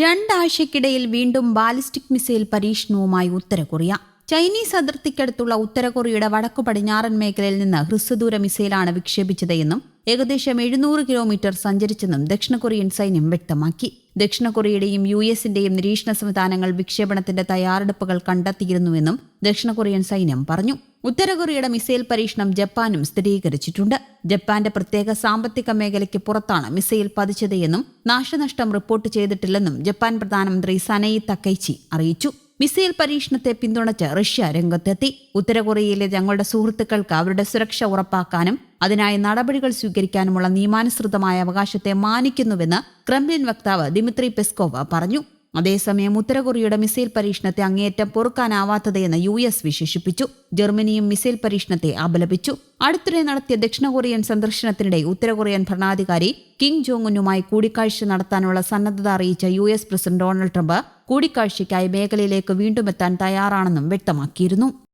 രണ്ടാഴ്ചക്കിടയിൽ വീണ്ടും ballistic missile പരീക്ഷണവുമായി ഉത്തരകൊറിയ. ചൈനീസ് അതിർത്തിക്കടുത്തുള്ള ഉത്തരകൊറിയയുടെ വടക്കു പടിഞ്ഞാറൻ മേഖലയിൽ നിന്ന് ഹ്രസ്വദൂര മിസൈലാണ് വിക്ഷേപിച്ചത് എന്നും ഏകദേശം എഴുന്നൂറ് കിലോമീറ്റർ സഞ്ചരിച്ചെന്നും ദക്ഷിണ കൊറിയൻ സൈന്യം വ്യക്തമാക്കി. ദക്ഷിണ കൊറിയയുടെയും യു എസിന്റെയും നിരീക്ഷണ സംവിധാനങ്ങൾ വിക്ഷേപണത്തിന്റെ തയ്യാറെടുപ്പുകൾ കണ്ടെത്തിയിരുന്നുവെന്നും ദക്ഷിണ കൊറിയൻ സൈന്യം പറഞ്ഞു. ഉത്തര കൊറിയയുടെ മിസൈൽ പരീക്ഷണം ജപ്പാനും സ്ഥിരീകരിച്ചിട്ടുണ്ട്. ജപ്പാന്റെ പ്രത്യേക സാമ്പത്തിക മേഖലയ്ക്ക് പുറത്താണ് മിസൈൽ പതിച്ചതെന്നും നാശനഷ്ടം റിപ്പോർട്ട് ചെയ്തിട്ടില്ലെന്നും ജപ്പാൻ പ്രധാനമന്ത്രി സനയി തക്കൈച്ചി അറിയിച്ചു. മിസൈൽ പരീക്ഷണത്തെ പിന്തുണച്ച് റഷ്യ രംഗത്തെത്തി. ഉത്തരകൊറിയയിലെ ഞങ്ങളുടെ സുഹൃത്തുക്കൾക്ക് അവരുടെ സുരക്ഷ ഉറപ്പാക്കാനും അതിനായി നടപടികൾ സ്വീകരിക്കാനുമുള്ള നിയമാനുസൃതമായ അവകാശത്തെ മാനിക്കുന്നുവെന്ന് ക്രെംലിൻ വക്താവ് ദിമിത്രി പെസ്കോവ് പറഞ്ഞു. അതേസമയം ഉത്തര കൊറിയയുടെ മിസൈൽ പരീക്ഷണത്തെ അങ്ങേയറ്റം പൊറുക്കാനാവാത്തതെന്ന് യു എസ് വിശേഷിപ്പിച്ചു. ജർമ്മനിയും മിസൈൽ പരീക്ഷണത്തെ അപലപിച്ചു. അടുത്തിടെ നടത്തിയ ദക്ഷിണ കൊറിയൻ സന്ദർശനത്തിനിടെ ഉത്തര കൊറിയൻ ഭരണാധികാരി കിം ജോങ്ങുനുമായി കൂടിക്കാഴ്ച നടത്താനുള്ള സന്നദ്ധത അറിയിച്ച U S president Donald Trump കൂടിക്കാഴ്ചയ്ക്കായി മേഖലയിലേക്ക് വീണ്ടുമെത്താൻ തയ്യാറാണെന്നും വ്യക്തമാക്കിയിരുന്നു.